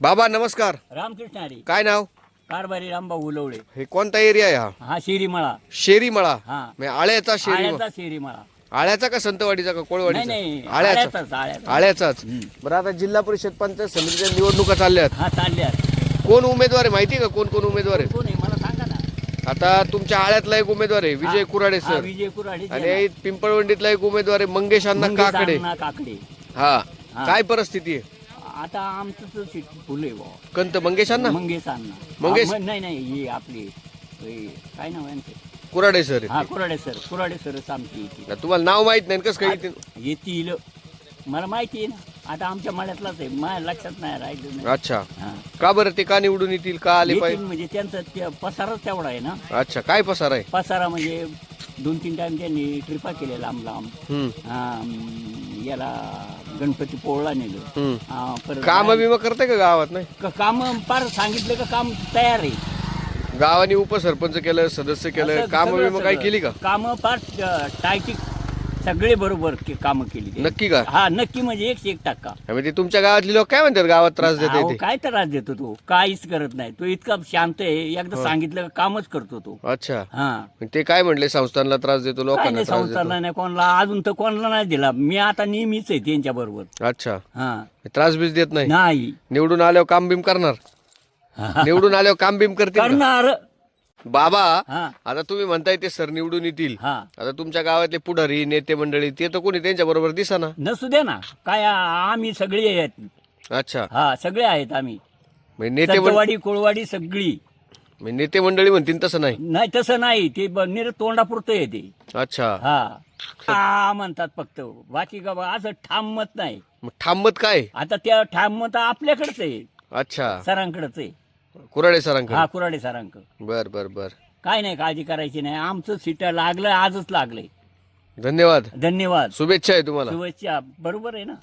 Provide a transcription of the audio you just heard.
बाबा नमस्कार. रामकृष्ण हरी. काय नाव? कारभारी रामभाऊ उलवळे. हे कोणता एरिया आहे हा? हा शिरीमळा. शेरीमळा. हा. म्हणजे आळ्याचा शेरी आळ्याचा शिरीमळा. आळ्याचा का संतवाडीचा का नाही कोळवाडीचा? नाही आळ्याचा. आळ्याचाच आळ्याचा आळ्याचाच. हम्म. बरं आता जिल्हा परिषद पंचायत समितीच्या निवडणुका चालल्यात. हा चालल्यात. कोण उमेदवार आहे? माहिती आहे का कोण कोण उमेदवार आहे? कोण मला सांगा ना. आता तुमच्या आळ्यातला एक उमेदवार आहे विजय कुराडे हा, सर. विजय कुराडे आणि पिंपळवंडीतला एक उमेदवार आहे मंगेश अण्णा काकडे. काकडे. हा. हा. काय परिस्थिती आहे? आता आमचं फुल आहे बुवा. कंत मंगेश अण्णा मंगेश? हा, म- नाही नाही ही आपली हे, काय नाव आहे यांचं? कुराडे सर हा कुराडे सर कुराडे सरच आमची तुम्हाला नाव माहीत नाही कसं काही येतील? मला माहिती आहे ना. आता आमच्या मळ्यातलाच आहे. माझ्या लक्षात नाही राहिलं नाही अच्छा. हा. का बरं ते का निवडून येतील का आले येतील पाहिजे? म्हणजे त्यांचा पसाराच तेवढा आहे ना. अच्छा काय पसार आहे? पसारा म्हणजे दोन तीन टाइम त्यांनी ट्रिपा केल्या लांब लांब हम्म. हा, याला गणपती पोळला नेलं. हा, परत काम बिमा करते का गावात नाही? क- काम पार सांगितलं का काम तयार आहे. गावाने उपसरपंच केलं सदस्य केलं काम बिमा काही केली का? काम पार टायटी सगळे बरोबर काम केली ते. नक्की का? हा नक्की म्हणजे एकशे एक टक्का. म्हणजे तुम्च्या गावातली लोक काय म्हणतात गावात त्रास देते अहो, ते? काय त्रास देतो तो? काहीच करत नाही. तो इतका शांत आहे. एकदा सांगितलं का कामच करतो तो. अच्छा. हा. मग ते काय म्हणले संस्थांना त्रास देतो काय लोकांना नाही त्रास देतो? संस्थांना नाही कोणाला अजून तर कोणाला नाही दिला. मी आता नेहमीच आहे त्यांच्या बरोबर. अच्छा. हा. त्रास बीस देत नाही. नाही. निवडून आल्यावर काम बिम करणार? निवडून आल्यावर काम बिम करतील का? करणार. बाबा हा. आता तुम्ही म्हणताय ते सर निवडून येतील. हा. आता तुमच्या गावातले पुढारी नेते मंडळी ते तर कोणी त्यांच्या बरोबर दिसाना. नसू दे ना. काय आ- आम्ही सगळे आहेत. अच्छा. हा सगळे आहेत आम्ही. म्हणजे नेते मंडळी कोळवाडी सगळी. म्हणजे नेते मंडळी म्हणतील तसं नाही. नाही तसं नाही. ते ब- निर तोंडापुरतं येते अच्छा. हा. हा म्हणतात फक्त. बाकी का बा- असं ठाम मत नाही. मग थांबत काय? आता त्या ठाम मत आपल्याकडेच आहे. अच्छा. सरांकडेच आहे. कुराडे सरांकडे? हा कुराडे सरांक बर बर बर. काय नाही काळजी करायची नाही. आमचं सीट लागलं आजच लागलंय. धन्यवाद. धन्यवाद. शुभेच्छा आहे तुम्हाला. शुभेच्छा. बरोबर आहे ना?